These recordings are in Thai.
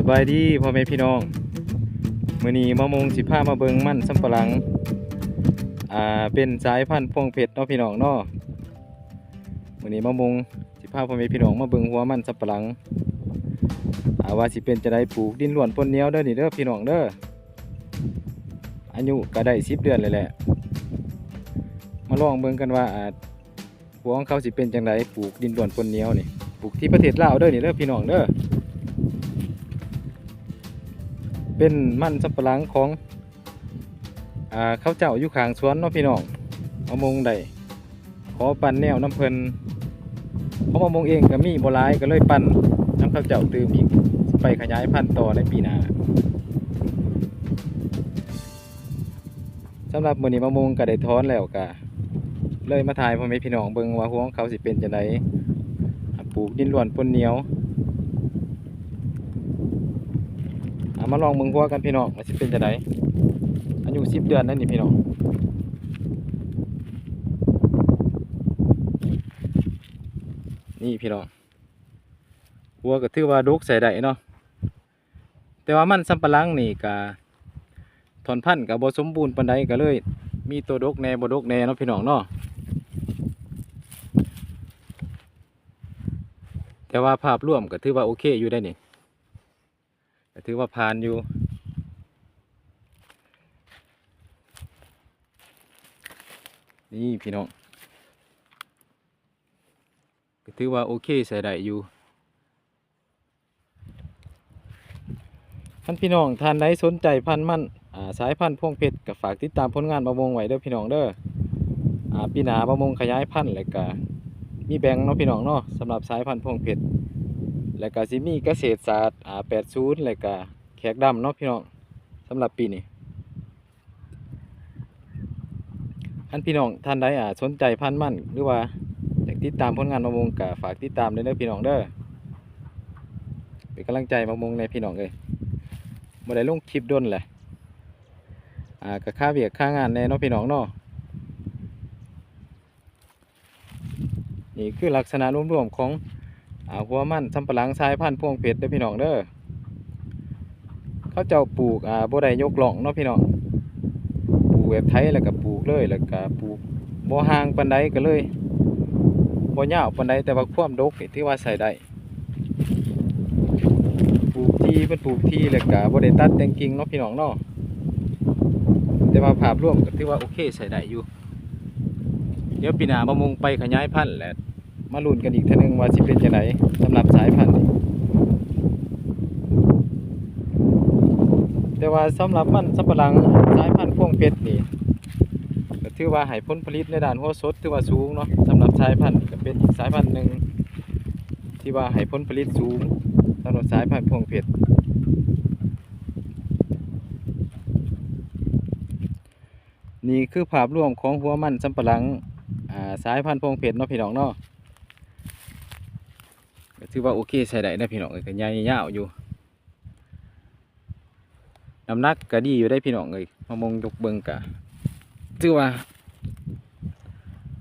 สบายดีพ่อแม่พี่น้องมื้อนี้มะมงสิพามาเบิงมั่นสำปะหลัง อ่า เป็นสายพันธุ์พวงเพชรเนาะพี่น้องเนาะมื้อนี้มะมงสิพาพ่อแม่พี่น้องมาเบิงหัวมั่นสำปะหลัง อ่าว่าสิเป็นจะได้ปลูกดินล้วนปนเนี้ยวเด้อนี่เด้อพี่น้องเด้อ อายุก็ได้10เดือนเลยแหละ มาลองเบิงกันว่าอ่าหัวของเขาสิเป็นจังไดปลูกดินล้วนปนเนี้ยวนี่ ปลูกที่ประเทศลาวเด้อนี่เด้อพี่น้องเด้อ เป็นมันสำปะหลังของอ่าเขาเจ้าอยู่ขางสวนเนาะพี่น้องมะมงได้ขอปั่นแนวน้ำเพลินเพราะมะมงเองก็มีบ่หลายก็เลยปั่นน้ำเขาวเจ้าตืมอีกไปขยายพันธุ์ต่อในปีหน้าสำหรับมือนี้มะมงก็ได้ถอนแล้วก็เลยมาถ่ายพ่อแม่พี่น้องเบิ่งว่าหัวของเขาสิเป็นจังไดอ่าปลูกดินล้วนปนเหนียว อ่า มาลองมืองหัวกันพี่น้องว่าสิเป็นจะไดอายุสิบเดือนนั่นนี่พี่น้องนี่พี่น้องหัวก็ถือว่าดุกใส่ได้เนาะแต่ว่ามันสำปะหลังนี่กะถอนพันธุ์กับบสมบูรณ์ปานใดก็เลย มีตัวดกแน่บดกแน่เนาะพี่น้องเนาะแต่ว่าภาพรวมก็ถือว่าโอเคอยู่ได้นี่ ถือว่าผ่านอยู่ นี่พี่น้องถือว่าโอเคใส่ได้อยู่ท่านพี่น้องท่านใดสนใจพันมันอ่าสายพันธุ์พวงเพชรก็ฝากติดตามผลงานประมงไว้เด้อพี่น้องเด้ออปีหนาประมงขยายพันธุ์แล้วก็มีแบ่งเนาะพี่น้องเนาะสำหรับสายพันธุ์พวงเพชร แล้วก็สิมีเกษตรศาสตร์อ่า80แล้วก็แขกดำเนาะพี่น้องสำหรับปีนี้ท่านพี่น้องท่านใดอ่าสนใจพันมั่นหรือว่าอยากติดตามผลงานมะมงก็ฝากติดตามด้วยเด้อพี่น้องเด้อเป็นกำลังใจมะมงในพี่น้องเลยบ่ได้ลงคลิปด้นแหละอ่าก็ค่าเวียกค่างานแน่เนาะพี่น้องเนาะนี่คือลักษณะรวมๆของ อ่าหัวมันสำปะหลังสายพันธุ์พวงเพชรเด้อพี่น้องเด้อเขาเจ้าปลูกอ่าบ่ได้ยกหล่องเนาะพี่น้องปลูกแบบไทยแล้วก็ปลูกเลยแล้วก็ปลูกบ่ห่างปานใดก็เลยบ่ยาวปานใดแต่ว่าความดกนี่ว่าใส่ได้ปลูกที่เพิ่นปลูกที่แล้วก็บ่ได้ตัดแต่งกิ่งเนาะพี่น้องเนาะแต่ว่าภาพรวมก็ถือว่าโอเคใส่ได้อยู่เดี๋ยวปีหน้ามะม่วงไปขยายพันธุ์แหละ มาลุ้นกันอีกเทีนึงว่าสิเป็นจังไดสำหรับสายพันธุ์แต่ว่าสำหรับมันสับปะหลังสายพันธุ์พวงเพชรนี่ก็ถือว่าให้ผลผลิตในด้านหัวสดถือว่าสูงเนาะสำหรับสายพันธุ์ก็เป็นอีกสายพันธุ์หนึ่งที่ว่าให้ผลผลิตสูงสำหรับสายพันธุ์พวงเพชรนี่คือภาพรวมของหัวมันสำปะหลังสายพันธุ์พวงเพชรเนาะพี่น้องเนาะ ก็ถือว่าโอเคใช้ได้นะพี่น้องเอ้ยก็ใหญ่ยาวอยู่น้ำหนักก็ดีอยู่ได้พี่น้องเลยมามงยกเบิงกะถือว่า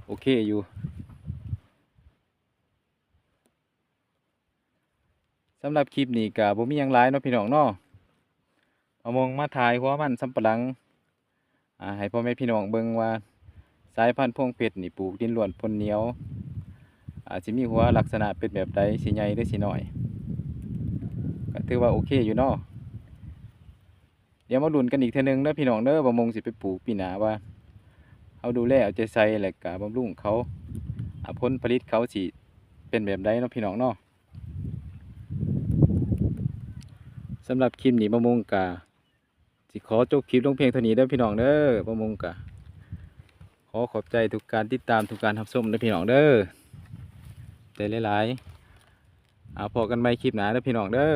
โอเคอยู่สำหรับคลิปนี้ก็บ่มีหยังหลายเนาะพี่น้องเนาะมามงมาถ่ายหัวมันสำปะหลังอ่าให้พ่อแม่พี่น้องเบิ่งว่าสายพันธุ์พวงเพชรนี่ปลูกดินล้วนปนเหนียว อาจจะมีหัวลักษณะเป็นแบบใดสีใหญ่หรือสีน้อยก็ถือว่าโอเคอยู่เนาะเดี๋ยวมาลุ้นกันอีกเทนึงเด้อพี่น้องเด้อบำมงสิไปปลูกปีหนาว่าเอาดูแลเอาใจใส่แหล้วก็บำรุงเขาอ่าผลผลิตเขาสิเป็นแบบใดเนาะพี่น้องเนาะสำหรับคลิปนี้บำมงกะสิขอจบคลิปลงเพียงเท่านี้เด้อพี่น้องเด้อบำมงกะขอขอบใจทุกการติดตามทุกการทับชมนะพี่น้องเด้อ ใจหลายๆเอาพอกันไปคลิปหนาเด้อพี่น้องเด้อ